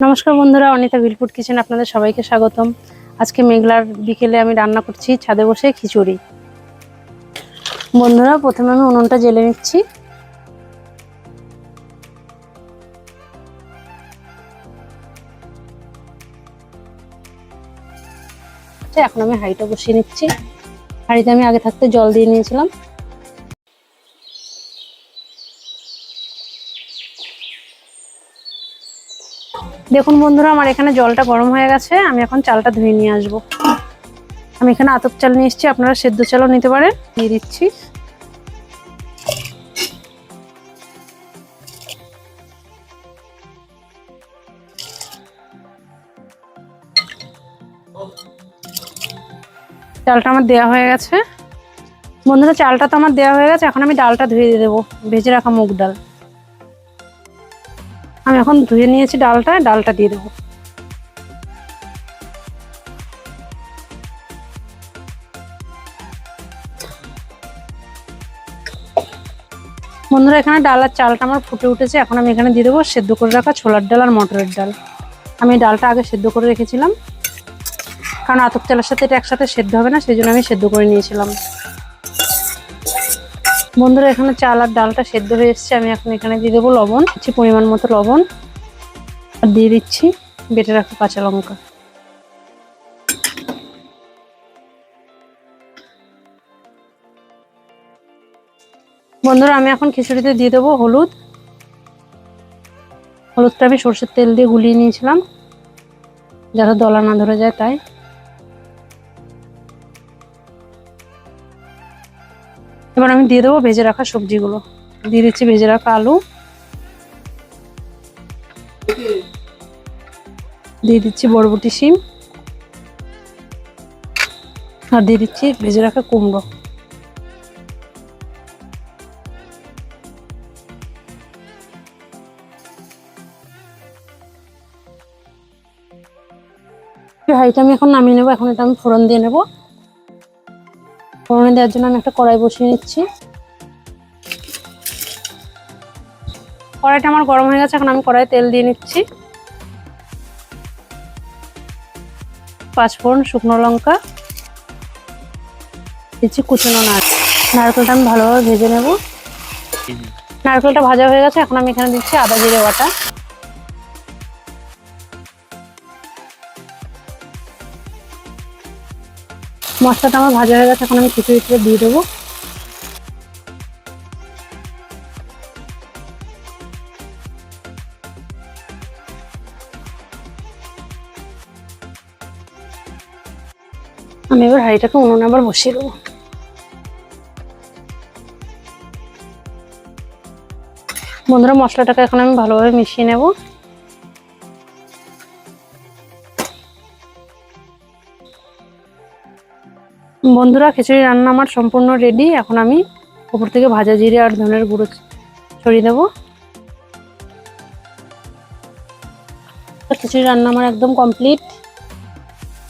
নমস্কার বন্ধুরা, অনিতা বিলপুট কিচেন আপনাদের সবাইকে স্বাগতম। আজকে মেঘলার বিকেলে আমি রান্না করছি ছাদে বসে খিচুড়ি। বন্ধুরা, প্রথমে আমি উনুনটা জেলে নিচ্ছি। এখন আমি হাঁড়িটা বসিয়ে নিচ্ছি। হাঁড়িতে আমি আগে থাকতে জল দিয়ে নিয়েছিলাম। দেখুন বন্ধুরা, আমার এখানে জলটা গরম হয়ে গেছে, আমি এখন চালটা ধুয়ে নিয়ে আসব। আমি এখানে আতপ চাল নিয়ে এসেছি, আপনারা সেদ্ধ চালও নিতে পারেন, দিয়ে দিচ্ছি। চালটা আমার দেওয়া হয়ে গেছে। বন্ধুরা, চালটা তো আমার দেওয়া হয়ে গেছে, এখন আমি ডালটা ধুয়ে দিয়ে দেবো, ভেজে রাখা মুগ ডাল। আমি এখন ধুয়ে নিয়েছি ডালটা ডালটা দিয়ে দেবো। বন্ধুরা, এখানে ডাল আর চালটা আমার ফুটে উঠেছে। এখন আমি এখানে দিয়ে দেবো সেদ্ধ করে রাখা ছোলার ডাল আর মটরের ডাল। আমি ডালটা আগে সেদ্ধ করে রেখেছিলাম। কারণ আতপ চালের সাথে এটা একসাথে সেদ্ধ হবে না, সেই জন্য আমি সেদ্ধ করে নিয়েছিলাম। বন্ধুরা, এখানে চাল আর ডালটা সেদ্ধ হয়ে এসছে। আমি এখন এখানে দিয়ে দেবো লবণ দিচ্ছি পরিমাণ মতো লবণ। আর দিয়ে দিচ্ছি, বেটে রাখা কাঁচা লঙ্কা। বন্ধুরা, আমি এখন খিচুড়িতে দিয়ে দেবো হলুদ। হলুদটা আমি সর্ষের তেল দিয়ে গুলিয়ে নিয়েছিলাম। যাতে দলা না ধরে যায়, তাই। এবার আমি দিয়ে দেবো ভেজে রাখা সবজিগুলো। দিয়ে দিচ্ছি ভেজে রাখা আলু। দিয়ে দিচ্ছি বরবটি শিম। আর দিয়ে দিচ্ছি ভেজে রাখা কুমড়ো। হাইটা আমি এখন নামিয়ে নেব, এখন এটা আমি ফোড়ন দিয়ে নেব। ফোড়নে দেওয়ার জন্য আমি একটা কড়াই বসিয়ে নিচ্ছি। কড়াইটা আমার গরম হয়ে গেছে এখন আমি কড়াই তেল দিয়ে নিচ্ছি। পাঁচফোড়ন শুকনো লঙ্কা দিচ্ছি কুচনো নারকেল নারকেলটা আমি ভালোভাবে ভেজে নেব। নারকেলটা ভাজা হয়ে গেছে এখন আমি এখানে দিচ্ছি আদা জিরে বাটা। মশলাটা আমার ভাজা হয়ে গেছে, এখন আমি খিচুড়িতে দিয়ে দেবো। আমি এবার হাঁড়িটাকে উনুনে আবার বসিয়ে দেবো। বন্ধুরা, মশলাটাকে এখন আমি ভালোভাবে মিশিয়ে নেব। বন্ধুরা, খিচুড়ি রান্না আমার সম্পূর্ণ রেডি এখন আমি উপর থেকে ভাজা জিরে আর ধনের গুঁড়ো ছড়িয়ে দেবো। খিচুড়ি রান্না আমার একদম কমপ্লিট